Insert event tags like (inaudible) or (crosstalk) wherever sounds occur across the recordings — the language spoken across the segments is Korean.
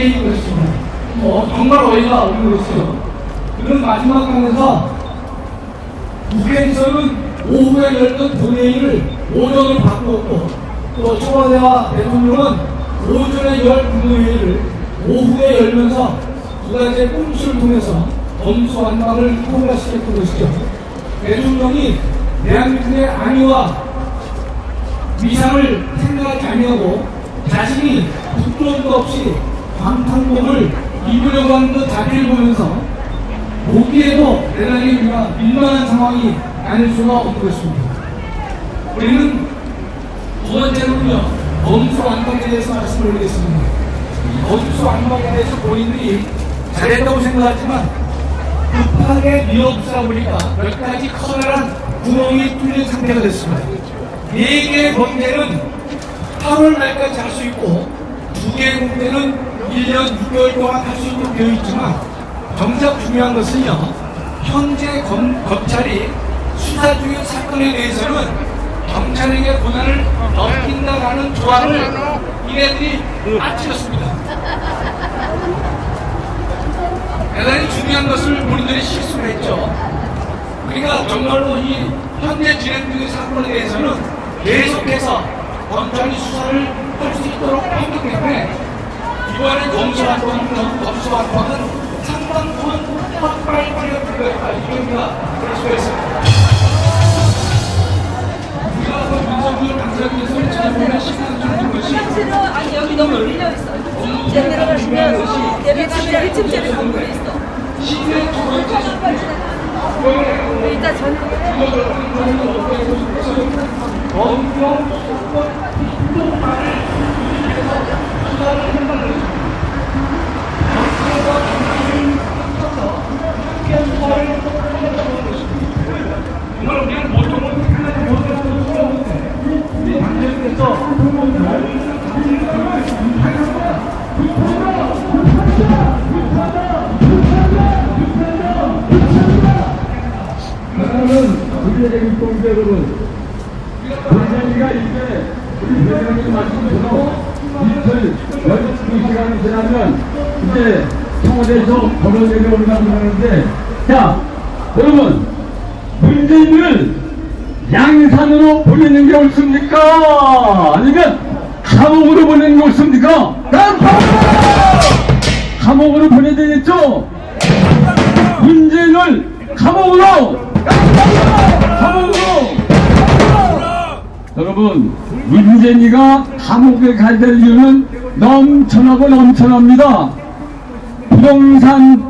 게임 것입니다. 뭐 정말 어이가 없는 것이죠. 그런 마지막 강에서 국회에서는 오후에 열던 본회의를 오전으로 바꾸었고 또 청와대와 대통령은 오전에 열 국무회의를 오후에 열면서 두 가지의 꼼수를 통해서 검수완박을 통과시켰던 것이죠. 대통령이 대한민국의 안위와 위상을 생각하지 아니하고 자신이 부끄러움도 없이 방탄복을 입으려고 하는 그 자비를 보면서 보기에도 대단히 우리가 민망한 상황이 아닐 수가 없는 것입니다. 우리는 두 번째로는요, 검수 완박에 대해서 말씀을 드리겠습니다. 이 검수 완박에 대해서 본인들이 잘했다고 생각하지만 급하게 밀어붙이다 보니까 몇 가지 커다란 구멍이 뚫린 상태가 됐습니다. 네 개의 범죄는 8월 말까지 할 수 있고 두 개의 범죄는 1년 6개월 동안 할 수 있도록 되어 있지만 정작 중요한 것은요 현재 검, 검찰이 수사 중인 사건에 대해서는 경찰에게 권한을 넘긴다라는 조항을 이네들이 아치렸습니다. 대단히 중요한 것을 본인들이 실수를 했죠. 그러니까 정말로 이 현재 진행 중인 사건에 대해서는 계속해서 검찰이 수사를 할 수 있도록 했기 때문에 이번에 검수완박은 검수완박은 상당 부분 헛발발이가 필요했다. 이게 우리가 그럴 수가 있습니다. 우리가 그 윤석열 당선인에서 지난번에 시간 주는 것이 아니 여기 너무 밀려 있어. 내려가 주면 내려가면 1층짜리 건물이 있어. 시대 두 번째 일단 저는 위해서 시간이 지나면 이제 청와대에서 법원에게 올라가고 하는데, 자, 여러분, 문재인을 양산으로 보내는 게 옳습니까? 아니면 감옥으로 보내는 게 옳습니까? 난 감옥으로 보내야 되겠죠? 문재인을 감옥으로! 감옥으로! 여러분, 문재인이가 감옥에 가야 될 이유는 넘쳐나고 넘쳐납니다. 부동산,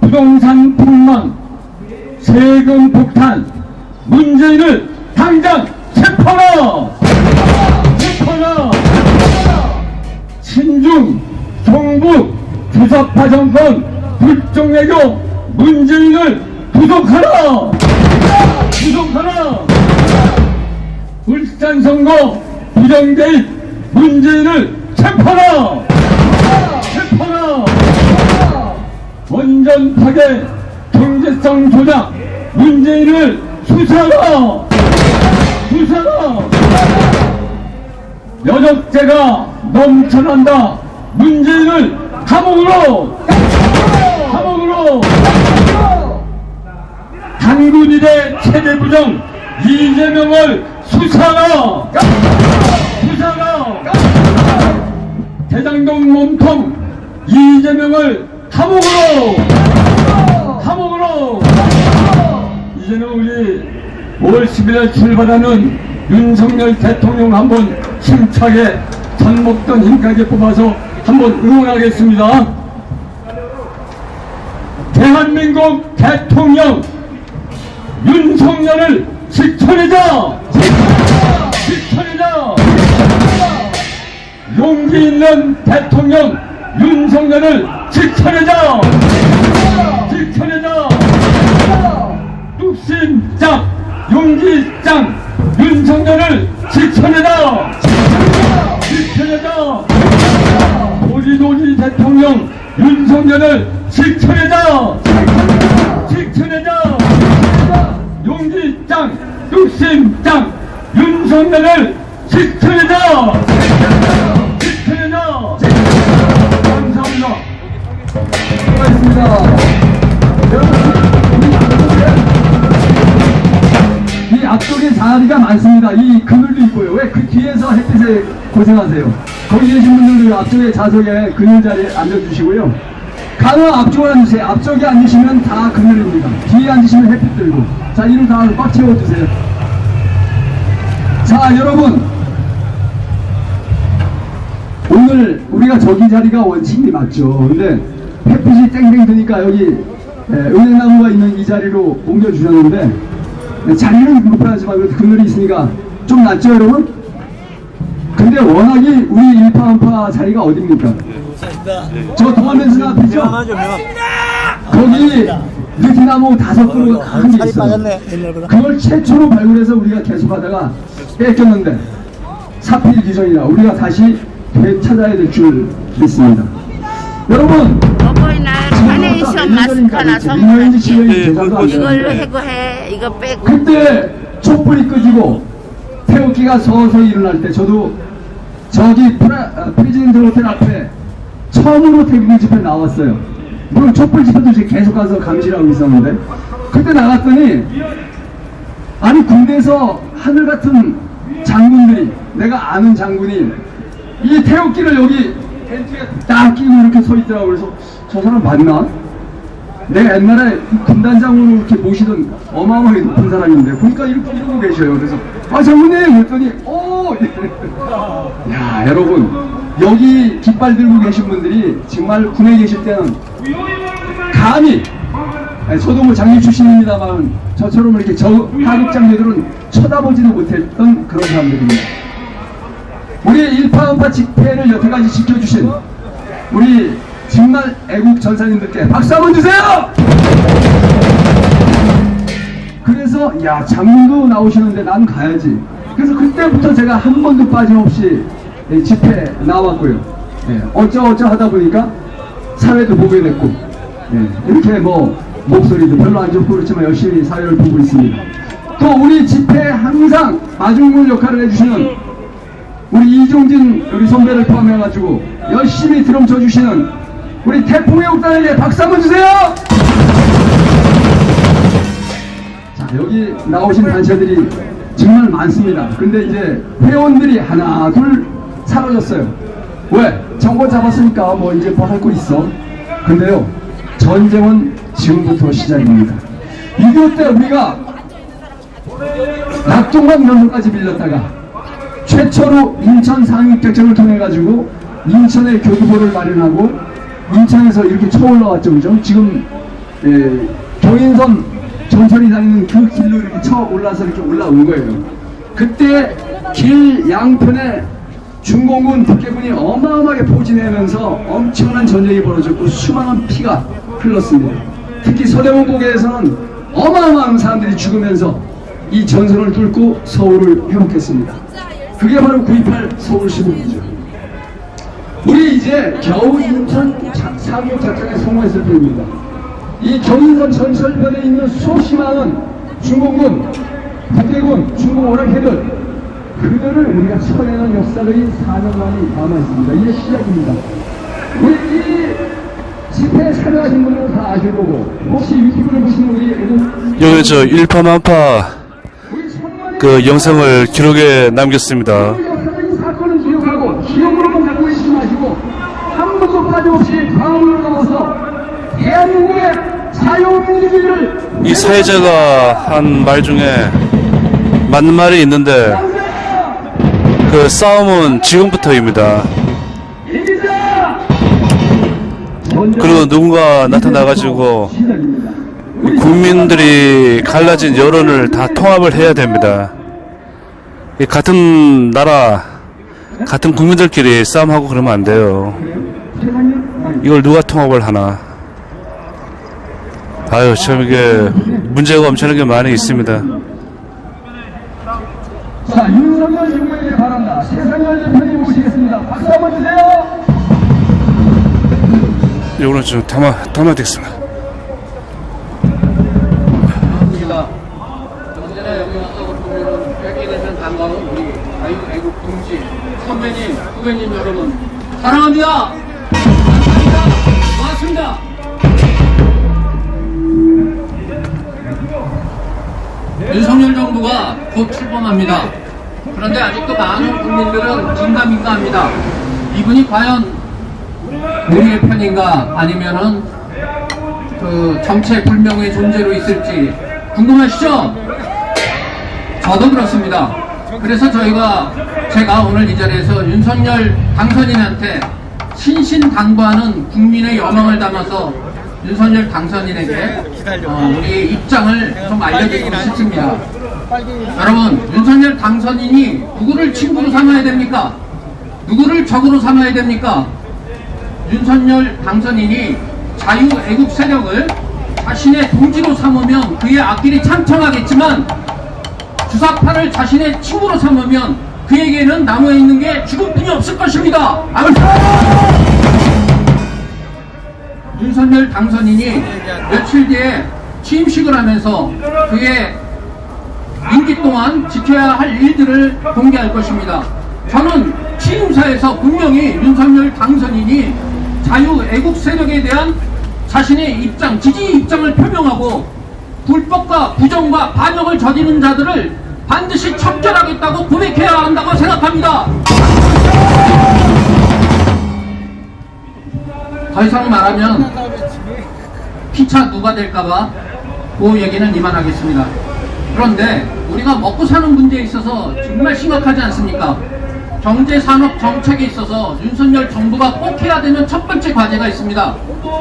부동산 폭망, 세금 폭탄, 문재인을 당장 체포하라! 체포하라! 친중, 종북, 주사파 정권, 불정외교, 문재인을 구속하라! 구속하라! 울산 선거 부정대입 문재인을 체포하라! 체포하라! 원전 파괴 경제성 조작 문재인을 수사하라! 수사하라! 여적죄가 넘쳐난다. 문재인을 감옥으로! 감옥으로! 당군일의 체제 부정 이재명을 수사하라! 수사하라! 대장동 몸통 이재명을 감옥으로! 감옥으로! 이제는 우리 5월 11일 출발하는 윤석열 대통령 한번 힘차게 전목던 힘까지 뽑아서 한번 응원하겠습니다. 대한민국 대통령 윤석열을 지켜내자! 지켜내자! 용기 있는 대통령 윤석열을 지켜내자! 지켜내자! 뚝심짱 용기짱 윤석열을 지켜내자! 지켜내자! 도리도리 대통령 윤석열을 지켜내자! 지켜내자! 용기짱 뚝심짱 윤석열을 지켜내자 고생하세요. 거기 계신 분들 앞쪽에 좌석에 그늘 자리에 앉아주시고요. 가능 앞쪽으로 앉으세요. 앞쪽에 앉으시면 다 그늘입니다. 뒤에 앉으시면 햇빛 들고. 자, 이름 다꽉 채워주세요. 자, 여러분. 오늘 우리가 저기 자리가 원칙이 맞죠. 근데 햇빛이 땡땡 드니까 여기 예, 은행나무가 있는 이 자리로 옮겨주셨는데 네, 자리는 불편하지만 그래도 그늘이 있으니까 좀 낫죠 여러분? 근데 워낙에 우리 일파한파 자리가 어딥니까? 저 동안면서 앞이죠? 거기 느티나무 다섯 그루 큰게 있어요 그걸 최초로 발굴해서 우리가 계속하다가 뺏겼는데 사필 기전이라 우리가 다시 되찾아야 될 줄 믿습니다 여러분 어버이날 카네이션 마스크 하나 민영인지 선물할게. 실력인지 대상도 안 이걸로 되는데 해고해. 이거 빼고. 그때 촛불이 끄지고 태극기가 서서히 일어날 때 저도 저기 프라, 아, 프레지던트 호텔 앞에 처음으로 태극기 집회 나왔어요. 물론 촛불 집회도 이제 계속 가서 감시하고 있었는데 그때 나갔더니 아니 군대에서 하늘 같은 장군들이 내가 아는 장군이 이 태극기를 여기 텐트에 딱 끼고 이렇게 서 있더라고 그래서 저 사람 맞나? 내가 옛날에 군단장으로 이렇게 모시던 어마어마하게 높은 사람인데 보니까 이렇게 이러고 계셔요. 그래서 아 장군님 그랬더니 오 (laughs) 야 여러분 여기 깃발 들고 계신 분들이 정말 군에 계실 때는 감히 저도 뭐 장교 출신입니다만 저처럼 이렇게 저 하급 장교들은 쳐다보지도 못했던 그런 사람들입니다. 우리 일파음파 집회를 여태까지 지켜주신 우리 정말 애국 전사님들께 박수 한번 주세요! 그래서 야 장군도 나오시는데 난 가야지. 그래서 그때부터 제가 한 번도 빠짐없이 예, 집회 나왔고요. 예, 어쩌어쩌 하다 보니까 사회도 보게 됐고 예, 이렇게 뭐 목소리도 별로 안 좋고 그렇지만 열심히 사회를 보고 있습니다. 또 우리 집회에 항상 마중물 역할을 해주시는 우리 이종진 우리 선배를 포함해가지고 열심히 드럼 쳐주시는 우리 태풍의 옥단에게 박수 한번 주세요! 자, 여기 나오신 단체들이 정말 많습니다. 근데 이제 회원들이 하나, 둘 사라졌어요. 왜? 정권 잡았으니까 뭐 이제 뭐 할 거 있어. 근데요, 전쟁은 지금부터 시작입니다. 6.25때 우리가 낙동강 면도까지 밀렸다가 최초로 인천 상륙작전을 통해 가지고 인천에 교두보를 마련하고 인천에서 이렇게 쳐 올라왔죠, 그죠? 지금 예, 경인선 전철이 다니는 그 길로 이렇게 쳐 올라서 이렇게 올라온 거예요. 그때 길 양편에 중공군 북해군이 어마어마하게 포진하면서 엄청난 전쟁이 벌어졌고 수많은 피가 흘렀습니다. 특히 서대문 고개에서는 어마어마한 사람들이 죽으면서 이 전선을 뚫고 서울을 회복했습니다. 그게 바로 9.28 서울 시국이죠. 우리 이제 겨우 인천 상륙 작전에 성공했을 뿐입니다. 이 경인선 전설변에 있는 수없이 많은 중공군, 북해군, 중공 오락회들 그들을 우리가 쳐내는 역사들이 4년만이 남아있습니다. 이게 시작입니다. 우리 이 집회에 참여하신 분들은 다 아실 거고 혹시 유튜브를 보시는 우리 여기 저 일파만파 그 영상을 기록에 남겼습니다. 역사적인 사건을 기억하고 기억으로만 갖고 있지 마시고 한 번도 빠짐없이 넘어서 대한민국의 자유민주주의를 이 사회자가 한 말 중에 맞는 말이 있는데 그 싸움은 지금부터입니다. 그리고 누군가 나타나가지고. 국민들이 갈라진 여론을 다 통합을 해야 됩니다. 이 같은 나라, 같은 국민들끼리 싸움하고 그러면 안 돼요. 이걸 누가 통합을 하나? 아유, 참 이게 문제가 엄청나게 많이 있습니다. 자, 윤석열 정부에게 바란다. 세상을 대표님 모시겠습니다. 박수 한번 주세요! 이거는 좀 담아, 담아야겠습니다. 입니다. 언제나 여기 와서 보면은 뵙게 되면 반가운 우리 아이고 애국 동지 선배님, 후배님 여러분 사랑합니다. 윤석열 정부가 곧 출범합니다. 그런데 아직도 많은 국민들은 긴가민가합니다. 이분이 과연 우리의 편인가 아니면은 그 정체 불명의 존재로 있을지 궁금하시죠? 저도 그렇습니다. 그래서 저희가 제가 오늘 이 자리에서 윤석열 당선인한테 신신당부하는 국민의 여망을 담아서 윤석열 당선인에게 어, 우리 입장을 좀 알려드리고 싶습니다. 여러분, 윤석열 당선인이 누구를 친구로 삼아야 됩니까? 누구를 적으로 삼아야 됩니까? 윤석열 당선인이 자유애국 세력을 자신의 동지로 삼으면 그의 앞길이 창창하겠지만 주사파를 자신의 친구로 삼으면 그에게는 나무에 있는 게 죽음뿐이 없을 것입니다. 아무튼 윤석열 당선인이 며칠 뒤에 취임식을 하면서 그의 임기 동안 지켜야 할 일들을 공개할 것입니다. 저는 취임사에서 분명히 윤석열 당선인이 자유애국 세력에 대한 자신의 입장, 지지 입장을 표명하고 불법과 부정과 반역을 저지른 자들을 반드시 척결하겠다고 고백해야 한다고 생각합니다. 더 이상 말하면 피차 누가 될까봐 그 얘기는 이만하겠습니다. 그런데 우리가 먹고 사는 문제에 있어서 정말 심각하지 않습니까? 경제 산업 정책에 있어서 윤석열 정부가 꼭 해야 되는 첫 번째 과제가 있습니다.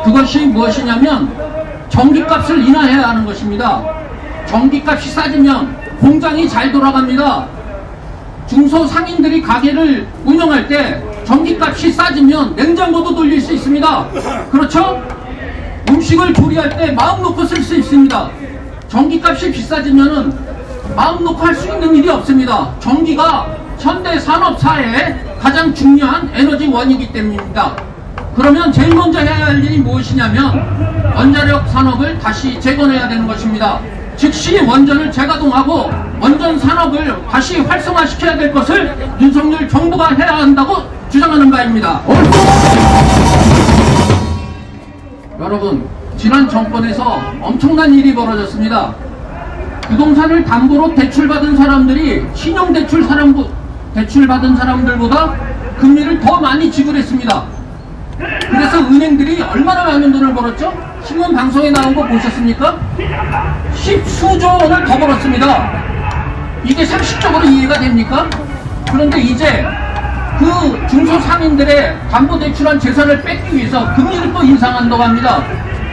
그것이 무엇이냐면 전기값을 인하해야 하는 것입니다. 전기값이 싸지면 공장이 잘 돌아갑니다. 중소상인들이 가게를 운영할 때 전기값이 싸지면 냉장고도 돌릴 수 있습니다. 그렇죠? 음식을 조리할 때 마음 놓고 쓸 수 있습니다. 전기값이 비싸지면은 마음 놓고 할 수 있는 일이 없습니다. 전기가 현대 산업사회의 가장 중요한 에너지원이기 때문입니다. 그러면 제일 먼저 해야 할 일이 무엇이냐면 원자력 산업을 다시 재건해야 되는 것입니다. 즉시 원전을 재가동하고 원전 산업을 다시 활성화시켜야 될 것을 윤석열 정부가 해야 한다고 주장하는 바입니다. 여러분, 지난 정권에서 엄청난 일이 벌어졌습니다. 부동산을 담보로 대출받은 사람들이 신용 대출 사람 대출받은 사람들보다 금리를 더 많이 지불했습니다. 그래서 은행들이 얼마나 많은 돈을 벌었죠? 신문 방송에 나온 거 보셨습니까? 십수조 원을 더 벌었습니다. 이게 상식적으로 이해가 됩니까? 그런데 이제 그 중소상인들의 담보 대출한 재산을 뺏기 위해서 금리를 또 인상한다고 합니다.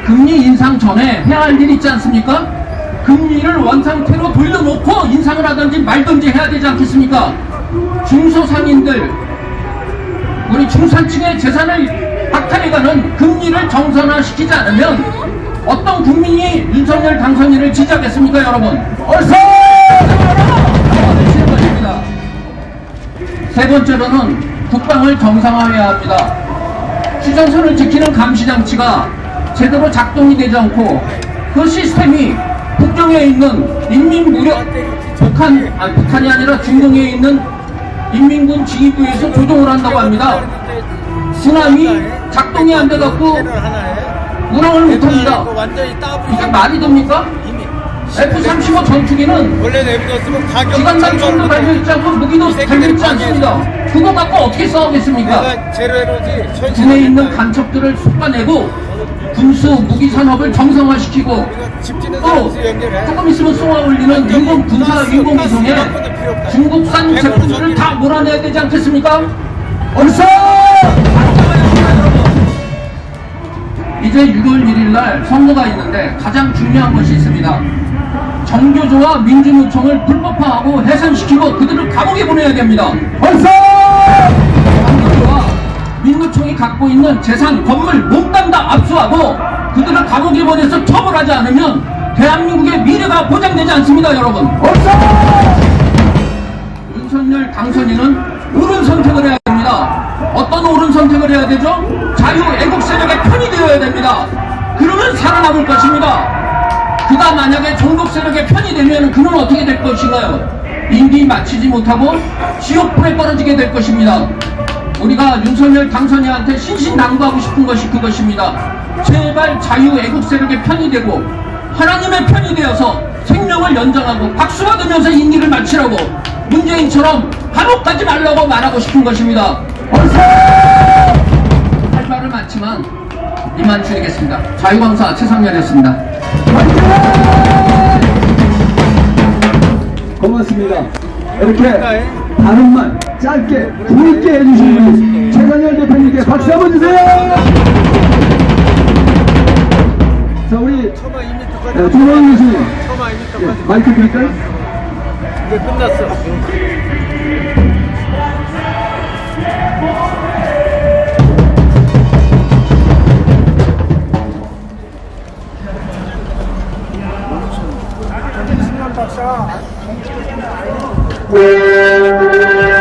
금리 인상 전에 해야 할일 있지 않습니까? 금리를 원상태로 돌려놓고 인상을 하든지 말든지 해야 되지 않겠습니까? 중소상인들, 우리 중산층의 재산을 박탈해가는 금리를 정상화시키지 않으면 어떤 국민이 윤석열 당선인을 지지하겠습니까, 여러분? 어서! 세 번째로는 국방을 정상화해야 합니다. 휴전선을 지키는 감시장치가 제대로 작동이 되지 않고 그 시스템이 북경에 있는 인민무력 북한 아 북한이 아니라 중동에 있는 인민군 지휘부에서 조종을 한다고 합니다. 순함이 작동이 안 돼갖고 운항을 못합니다. 이게 말이 됩니까? F-35 전투기는 원래 내비뒀으면 가격 기관단 총도 달려 있지 않고 무기도 달려 있지 않습니다. 그거 갖고 어떻게 싸우겠습니까? 내가 제로 에너지 군에 있는 간첩들을 쏟아내고 군수 무기 산업을 정상화시키고 또 조금 있으면 쏘아 올리는 일본 군사 인공위성에 중국산 제품들을 다 몰아내야 되지 않겠습니까? 어서! 이제 6월 1일 날 선거가 있는데 가장 중요한 것이 있습니다. 정교조와 민주노총을 불법화하고 해산시키고 그들을 감옥에 보내야 됩니다. 벌써! 정교조와 민노총이 갖고 있는 재산, 건물 몽땅 다 압수하고 그들을 감옥에 보내서 처벌하지 않으면 대한민국의 미래가 보장되지 않습니다, 여러분. 윤석열 당선인은 옳은 선택을 해야 됩니다. 어떤 옳은 선택을 해야 되죠? 자유 애국 세력의 편이 되어야 됩니다. 그러면 살아남을 것입니다. 그가 만약에 종북 세력의 편이 되면 그는 어떻게 될 것인가요? 임기 마치지 못하고 지옥불에 떨어지게 될 것입니다. 우리가 윤석열 당선인한테 신신 당부하고 싶은 것이 그것입니다. 제발 자유 애국 세력의 편이 되고 하나님의 편이 되어서 생명을 연장하고 박수 받으면서 임기를 마치라고 문재인처럼 한옥하지 말라고 말하고 싶은 것입니다. 할 말은 많지만 이만 줄이겠습니다. 자유광사 최상렬이었습니다. 고맙습니다. 이렇게 말 짧게 굵게 해주신 우리 최상열 대표님께 박수 한번 주세요. 자 우리 처마 2m까지 네, 조광 교수님 처마 2m까지 예, 마이크 드릴까요? 이제 끝났어 Thank you.